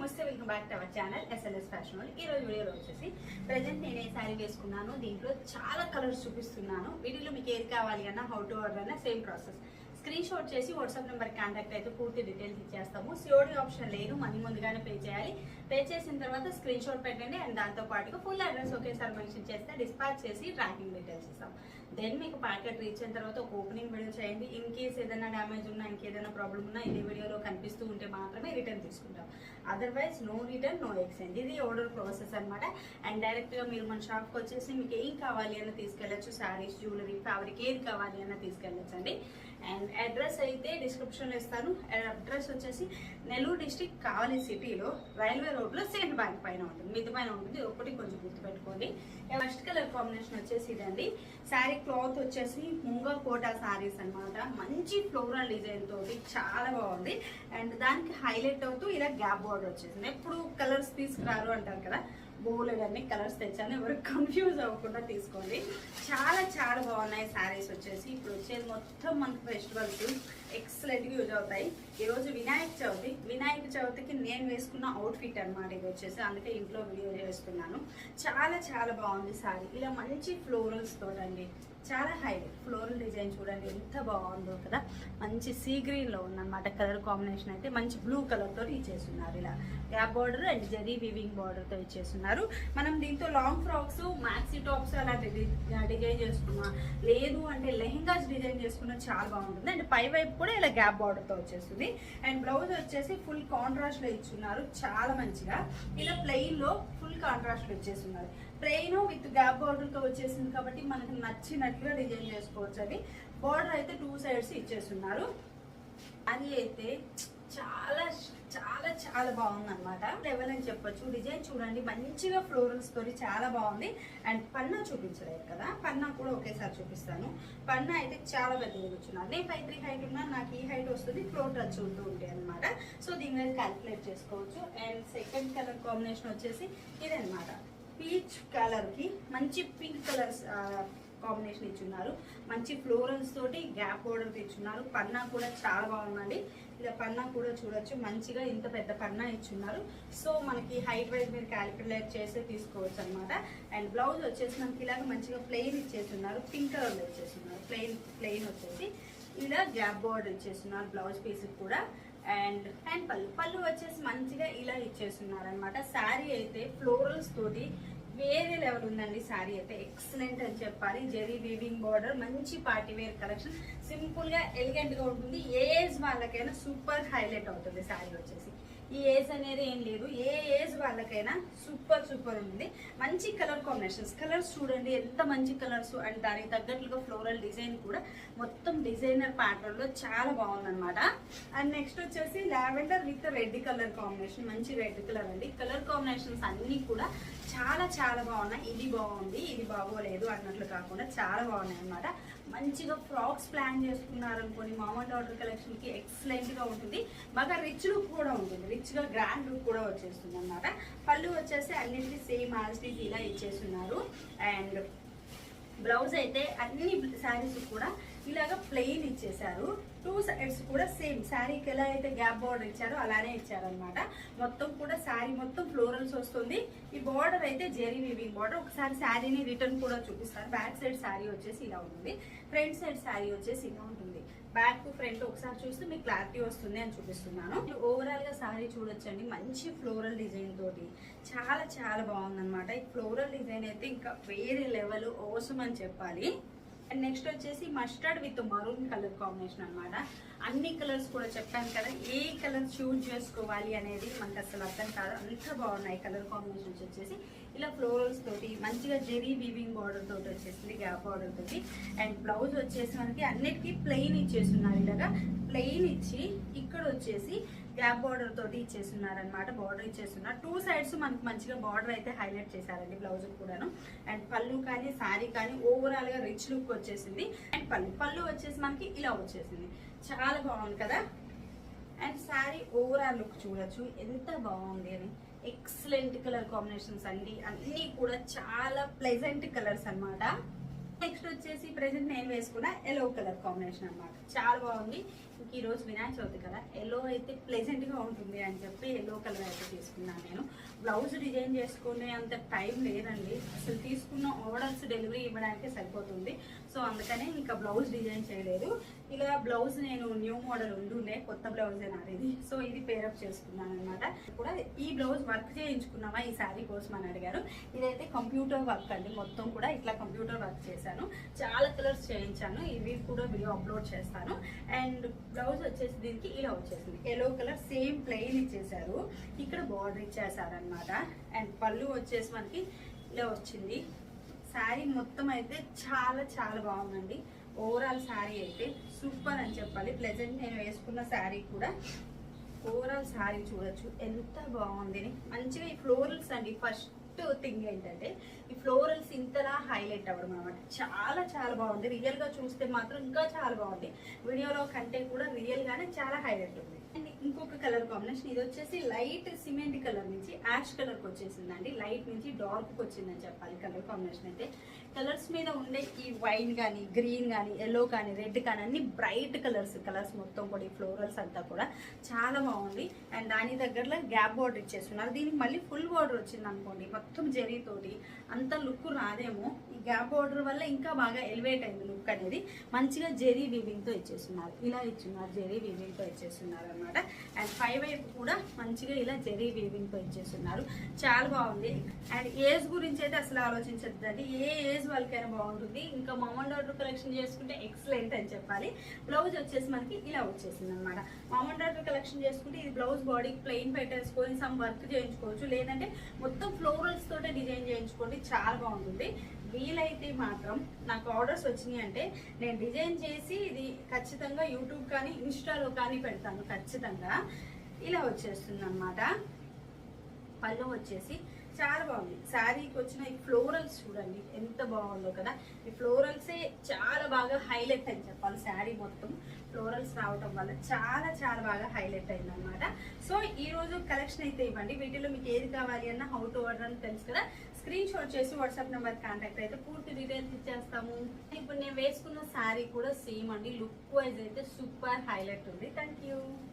నమస్తే welcome back to our channel SLS fashion ఈ రోజు వీడియోలో వచ్చేసి ప్రజెంట్ నేను ఏ శారీ వేసుకున్నాను. దీంట్లో చాలా కలర్స్ చూపిస్తున్నాను. వీడియోలో మీకు ఏది కావాలి అన్నా హౌ టు ఆర్డర్ అన్న సేమ్ ప్రాసెస్ స్క్రీన్ షాట్ చేసి వాట్సాప్ నెంబర్ కాంటాక్ట్ అయితే పూర్తి డీటెయిల్స్ ఇచ్చేస్తాము. సిఓడి ఆప్షన్ లేదు. మనీ ముందుగానే పే చేయాలి. పే చేసిన తర్వాత స్క్రీన్ షాట్ పెట్టండి అండ్ దాంతో పాటుగా ఫుల్ అడ్రస్ ఒకేసారి మెన్షన్ చేస్తే డిస్పాచ్ చేసి ట్రాకింగ్ డీటెయిల్స్ ఇస్తాం. దెన్ మీకు ప్యాకెట్ రీచ్ అయిన తర్వాత ఒక ఓపెనింగ్ వీడియో చేయండి. ఇన్ కేస్ ఏదైనా డ్యామేజ్ ఉన్నా ఇంకేదైనా ప్రాబ్లం ఉన్నా ఇదే వీడియోలో కనిపిస్తూ ఉంటే మాత్రమే రిటర్న్ తీసుకుంటాం. Otherwise no return no exchange ఇది ఆర్డర్ ప్రాసెస్ అనమాట అండ్ డైరెక్ట్గా మీరు మన షాప్కి వచ్చేసి మీకు ఏం కావాలి అన్న తీసుకెళ్ళచ్చు. శారీస్ జ్యువెలరీ ఫ్యాబ్రిక్ ఏది కావాలి అన్న తీసుకెళ్ళచ్చు అండి అండ్ అడ్రస్ అయితే డిస్క్రిప్షన్లో ఇస్తాను. అడ్రస్ వచ్చేసి నెల్లూరు డిస్టిక్ కావాలి సిటీలో రైల్వే రోడ్లో సెకండ్ బ్యాంక్ పైన ఉంటుంది. మిద్ది పైన ఉంటుంది. ఒకటి కొంచెం గుర్తుపెట్టుకోండి. ఫస్ట్ కలర్ కాంబినేషన్ వచ్చేసి ఇదండి. శారీ క్లాత్ వచ్చేసి ముంగా కోటా శారీస్ అన్నమాట. మంచి ఫ్లోరల్ డిజైన్ తోటి చాలా బాగుంది. అండ్ దానికి హైలైట్ అవుతూ ఇలా గ్యాప్ బార్డర్ వచ్చేసింది. ఎప్పుడు కలర్స్ తీసుకురారు అంటారు కదా బోలెడన్ని కలర్స్ తెచ్చాను. ఎవరు కన్ఫ్యూజ్ అవ్వకుండా తీసుకోండి. చాలా చాలా బాగున్నాయి శారీస్ వచ్చేసి. ఇప్పుడు వచ్చేది మొత్తం మనకు ఫెస్టివల్స్ ఎక్సలెంట్గా యూజ్ అవుతాయి. ఈరోజు వినాయక చవితి. వినాయక చవితికి నేను వేసుకున్న అవుట్ఫిట్ అనమాట ఇది వచ్చేసి. అందుకే ఇంట్లో వీడియో చేస్తున్నాను. చాలా చాలా బాగుంది శారీ ఇలా మంచి ఫ్లోరల్స్ తోటండి. చాలా హైలైట్ ఫ్లోరల్ డిజైన్ చూడండి ఎంత బాగుందో కదా. మంచి సీ గ్రీన్లో ఉందన్నమాట కలర్ కాంబినేషన్ అయితే. మంచి బ్లూ కలర్ ఇచ్చేస్తున్నారు ఇలా. Gap border and zari weaving బార్డర్తో ఇచ్చేస్తున్నారు. మనం దీంతో లాంగ్ ఫ్రాక్స్ మ్యాక్సీ టాప్స్ అలాంటి డిజైన్ చేసుకున్నా లేదు అంటే లెహెంగాస్ డిజైన్ చేసుకున్నా చాలా బాగుంటుంది. అండ్ పై వైపు కూడా ఇలా గ్యాప్ బార్డర్తో వచ్చేస్తుంది. అండ్ బ్లౌజ్ వచ్చేసి ఫుల్ కాంట్రాస్ట్లో ఇచ్చున్నారు. చాలా మంచిగా. ఇలా ప్లెయిన్లో ఫుల్ కాంట్రాస్ట్లో ఇచ్చేస్తున్నారు. ప్లెయిన్ విత్ గ్యాప్ బార్డర్తో వచ్చేసింది కాబట్టి మనకు నచ్చినట్లుగా డిజైన్ చేసుకోవచ్చు అది. బార్డర్ అయితే టూ సైడ్స్ ఇచ్చేస్తున్నారు. అది అయితే చాలా చాలా చాలా బాగుంది అనమాట లెవెల్ అని చెప్పొచ్చు డిజైన్ చూడండి. మంచిగా ఫ్లోరల్స్ తోటి చాలా బాగుంది. అండ్ పన్నా చూపించలేదు కదా. పన్నా కూడా ఒకేసారి చూపిస్తాను. పన్నా అయితే చాలా పెద్దగా కూర్చున్నాను నేను ఫైవ్ త్రీ హైట్ ఉన్నా నాకు ఈ హైట్ వస్తుంది ఫ్లోర్ టచ్ ఉంటూ ఉంటాయి అనమాట సో దీని మీద క్యాల్కులేట్ చేసుకోవచ్చు. అండ్ సెకండ్ కలర్ కాంబినేషన్ వచ్చేసి ఇదనమాట పీచ్ కలర్కి మంచి పింక్ కలర్స్ కాంబినేషన్ ఇచ్చున్నారు. మంచి ఫ్లోరల్స్ తోటి గ్యాప్ బోర్డర్ ఇచ్చున్నారు పన్నా కూడా చాలా బాగుందండి. ఇలా పన్నా కూడా చూడొచ్చు. మంచిగా ఇంత పెద్ద పన్నా ఇచ్చున్నారు. సో మనకి హైట్ వైజ్ మీరు క్యాలిక్యులేట్ చేసి తీసుకోవచ్చు అనమాట అండ్ బ్లౌజ్ వచ్చేసి మనకి ఇలాగ మంచిగా ప్లెయిన్ ఇచ్చేస్తున్నారు. పింక్ కలర్లో ఇచ్చేస్తున్నారు. ప్లెయిన్ ప్లెయిన్ వచ్చేసి ఇలా గ్యాప్ బోర్డర్ ఇచ్చేస్తున్నారు బ్లౌజ్ పీస్ కూడా. అండ్ అండ్ పళ్ళు. పళ్ళు వచ్చేసి మంచిగా ఇలా ఇచ్చేస్తున్నారు అనమాట శారీ అయితే ఫ్లోరల్స్ తోటి వేరే లెవెల్ ఉందండి శారీ అయితే. ఎక్సలెంట్ అని చెప్పాలి. జెరీ వీవింగ్ బార్డర్ మంచి పార్టీ వేర్ కలెక్షన్. సింపుల్గా ఎలిగెంట్గా ఉంటుంది. ఏ ఏజ్ వాళ్ళకైనా సూపర్ హైలైట్ అవుతుంది శారీ వచ్చేసి. ఈ ఏజ్ అనేది ఏం లేదు. ఏ ఏజ్ వాళ్ళకైనా సూపర్ సూపర్ ఉంది. మంచి కలర్ కాంబినేషన్స్. కలర్స్ చూడండి ఎంత మంచి కలర్స్ అండ్ దానికి తగ్గట్లుగా ఫ్లోరల్ డిజైన్ కూడా మొత్తం డిజైనర్ ప్యాటర్న్లో చాలా బాగుందన్నమాట. అండ్ నెక్స్ట్ వచ్చేసి lavender with red colour combination. మంచి రెడ్ కలర్ అండి. కలర్ కాంబినేషన్స్ అన్నీ కూడా చాలా చాలా బాగున్నాయి. ఇది బాగుంది ఇది బాగోలేదు అన్నట్లు కాకుండా చాలా బాగున్నాయి అన్నమాట మంచిగా ఫ్రాక్స్ ప్లాన్ చేసుకున్నారు అనుకోని మామూలు డాటర్ కలెక్షన్కి ఎక్సలెంట్గా ఉంటుంది. బాగా రిచ్ లుక్ కూడా ఉంటుంది. రిచ్గా గ్రాండ్ లుక్ కూడా వచ్చేస్తుంది అనమాట పళ్ళు వచ్చేసి అన్నిటికీ సేమ్ ఆల్స్టిక్ ఇలా ఇచ్చేస్తున్నారు. అండ్ బ్లౌజ్ అయితే అన్ని శారీస్ కూడా ఇలాగ ప్లెయిన్ ఇచ్చేసారు టూ సైడ్స్ కూడా సేమ్ శారీకి ఎలా అయితే గ్యాప్ బార్డర్ ఇచ్చారో అలానే ఇచ్చారనమాట మొత్తం కూడా శారీ మొత్తం ఫ్లోరల్స్ వస్తుంది. ఈ బార్డర్ అయితే జెరీ వివింగ్ బార్డర్ ఒకసారి శారీని రిటర్న్ కూడా చూపిస్తారు. బ్యాక్ సైడ్ శారీ వచ్చేసి ఇలా ఉంటుంది. ఫ్రంట్ సైడ్ శారీ వచ్చేసి ఇలా ఉంటుంది. బ్యాక్ ఫ్రంట్ ఒకసారి చూస్తే మీకు క్లారిటీ వస్తుంది అని చూపిస్తున్నాను. ఓవరాల్గా శారీ చూడొచ్చండి. మంచి ఫ్లోరల్ డిజైన్ తోటి. చాలా చాలా బాగుందన్నమాట. ఈ ఫ్లోరల్ డిజైన్ అయితే ఇంకా వేరే లెవెల్ అవసరం అని చెప్పాలి. నెక్స్ట్ వచ్చేసి mustard with maroon colour combination అనమాట అన్ని కలర్స్ కూడా చెప్పాను కదా ఏ కలర్ చూజ్ చేసుకోవాలి అనేది మనకు అసలు అర్థం కాదు. అంత బాగున్నాయి కలర్ కాంబినేషన్స్ వచ్చేసి. ఇలా ఫ్లోరల్స్ తోటి మంచిగా జెరీ వీవింగ్ బార్డర్ తోటి వచ్చేసింది గ్యాప్ బార్డర్ తోటి. అండ్ బ్లౌజ్ వచ్చేసి మనకి అన్నిటికీ ప్లెయిన్ ఇచ్చేస్తున్నారు ఇలాగా. ప్లెయిన్ ఇచ్చి ఇక్కడ వచ్చేసి గ్యాప్ బార్డర్ తోటి ఇచ్చేస్తున్నారు అనమాట బార్డర్ ఇచ్చేస్తున్నారు. టూ సైడ్స్ మనకి మంచిగా బార్డర్ అయితే హైలైట్ చేశారండి బ్లౌజ్ కూడాను. అండ్ పళ్ళు కానీ శారీ కానీ ఓవరాల్గా రిచ్ లుక్ వచ్చేసింది. అండ్ పళ్ళు పళ్ళు వచ్చేసి మనకి ఇలా వచ్చేసింది. చాలా బాగుంది కదా? అండ్ శారీ ఓవరాల్ లుక్ చూడొచ్చు. ఎంత బాగుంది అని. ఎక్సలెంట్ కలర్ కాంబినేషన్స్ అండి. అన్నీ కూడా చాలా ప్లెజెంట్ కలర్స్ అన్నమాట. నెక్స్ట్ వచ్చేసి ప్రెసెంట్ నేను వేసుకున్న ఎల్లో కలర్ కాంబినేషన్ అన్నమాట. చాలా బాగుంది. ఇంక ఈరోజు వినాయక చవితి కదా. ఎల్లో అయితే ప్లెజెంట్గా ఉంటుంది అని చెప్పి ఎల్లో కలర్ అయితే తీసుకున్నాను నేను. బ్లౌజ్ డిజైన్ చేసుకునే అంత టైం లేదండి. అసలు తీసుకున్న ఆర్డర్స్ డెలివరీ ఇవ్వడానికి సరిపోతుంది. సో అందుకనే ఇంకా బ్లౌజ్ డిజైన్ చేయలేదు. ఇలా బ్లౌజ్ నేను న్యూ మోడల్ ఉండుండే కొత్త బ్లౌజ్ నాది. సో ఇది పేరప్ చేసుకున్నాను అనమాట కూడా ఈ బ్లౌజ్ వర్క్ చేయించుకున్నామా? ఈ శారీ కోసం అని అడిగారు. ఇదైతే కంప్యూటర్ వర్క్ అండి. మొత్తం కూడా ఇట్లా కంప్యూటర్ వర్క్ చేశాను. చాలా కలర్స్ చేయించాను. ఇవి కూడా వీడియో అప్లోడ్ చేస్తాను. అండ్ బ్లౌజ్ వచ్చేసి దీనికి ఇలా వచ్చేసింది. ఎల్లో కలర్ సేమ్ ప్లెయిన్ ఇచ్చేసారు ఇక్కడ బార్డర్ ఇచ్చేసారు అనమాట అండ్ పళ్ళు వచ్చేసి మనకి ఇలా వచ్చింది. శారీ మొత్తం అయితే చాలా చాలా బాగుందండి. ఓవరాల్ శారీ అయితే సూపర్ అని చెప్పాలి. ప్లెజెంట్ నేను వేసుకున్న శారీ కూడా. ఓవరాల్ శారీ చూడొచ్చు. ఎంత బాగుంది. మంచిగా ఈ ఫ్లోరల్స్ అండి. ఫస్ట్ థింగ్ ఏంటంటే ఈ ఫ్లోరల్స్ ఇంతలా హైలైట్ అవ్వడం అనమాట చాలా చాలా బాగుంది. రియల్గా చూస్తే మాత్రం ఇంకా చాలా బాగుంది. వీడియోలో కంటే కూడా రియల్గానే చాలా హైలైట్ ఉంది. అండ్ ఇంకొక కలర్ కాంబినేషన్. ఇది వచ్చేసి లైట్ సిమెంట్ కలర్ నుంచి యాష్ కలర్కి వచ్చేసిందండి. లైట్ నుంచి డార్క్కి వచ్చిందని చెప్పాలి కలర్ కాంబినేషన్ అయితే. కలర్స్ మీద ఉండే ఈ వైన్ కానీ గ్రీన్ కానీ ఎల్లో కానీ రెడ్ కానీ అన్ని బ్రైట్ కలర్స్ కలర్స్ మొత్తం కూడా ఈ ఫ్లోరల్స్ అంతా కూడా చాలా బాగుంది. అండ్ దాని దగ్గరలో గ్యాప్ బార్డర్ ఇచ్చేస్తున్నారు. దీనికి మళ్ళీ ఫుల్ బార్డర్ వచ్చింది అనుకోండి మొత్తం జరీ తోటి అంత లుక్ రాదేమో. ఈ గ్యాప్ బార్డర్ వల్ల ఇంకా బాగా ఎలివేట్ అయింది లుక్ అనేది. మంచిగా జెరీ వీవింగ్తో ఇచ్చేస్తున్నారు. ఇలా ఇచ్చున్నారు జెరీ వీవింగ్తో ఇచ్చేస్తున్నారు అనమాట అండ్ పై వైపు కూడా మంచిగా ఇలా జరీ వేవింగ్ ఇచ్చేస్తున్నారు. చాలా బాగుంది. అండ్ ఏజ్ గురించి అయితే అసలు ఆలోచించద్దండి. ఏ ఏజ్ వాళ్ళకైనా బాగుంటుంది. ఇంకా మామూలు డాటర్ కలెక్షన్ చేసుకుంటే ఎక్సలెంట్ అని చెప్పాలి. బ్లౌజ్ వచ్చేసి మనకి ఇలా వచ్చేసింది అనమాట మామూలు డాటర్ కలెక్షన్ చేసుకుంటే ఇది బ్లౌజ్ బాడీకి ప్లెయిన్ పెట్టేసుకొని సమ్ వర్క్ చేయించుకోవచ్చు. లేదంటే మొత్తం ఫ్లోరల్స్ తోటే డిజైన్ చేయించుకోండి. చాలా బాగుంటుంది. వీలైతే మాత్రం నాకు ఆర్డర్స్ వచ్చినాయి అంటే నేను డిజైన్ చేసి ఇది ఖచ్చితంగా యూట్యూబ్ కానీ ఇన్స్టాలో కానీ పెడతాను ఖచ్చితంగా. ఇలా వచ్చేస్తుంది అనమాట పళ్ళు వచ్చేసి చాలా బాగుంది. శారీకి వచ్చిన ఈ ఫ్లోరల్స్ చూడండి ఎంత బాగుందో కదా. ఈ ఫ్లోరల్సే చాలా బాగా హైలైట్ అని చెప్పాలి. శారీ మొత్తం ఫ్లోరల్స్ రావటం వల్ల చాలా చాలా బాగా హైలైట్ అయింది అనమాట సో ఈ రోజు కలెక్షన్ అయితే ఇవ్వండి. వీటిలో మీకు ఏది కావాలి అన్న హౌ టు ఆర్డర్ అని తెలుసు కదా. స్క్రీన్ షాట్ చేసి వాట్సాప్ నెంబర్ కాంటాక్ట్ అయితే పూర్తి డీటెయిల్స్ ఇచ్చేస్తాము. ఇప్పుడు నేను వేసుకున్న శారీ కూడా సేమ్ అండి. లుక్ వైజ్ అయితే సూపర్ హైలైట్ ఉంది. Thank you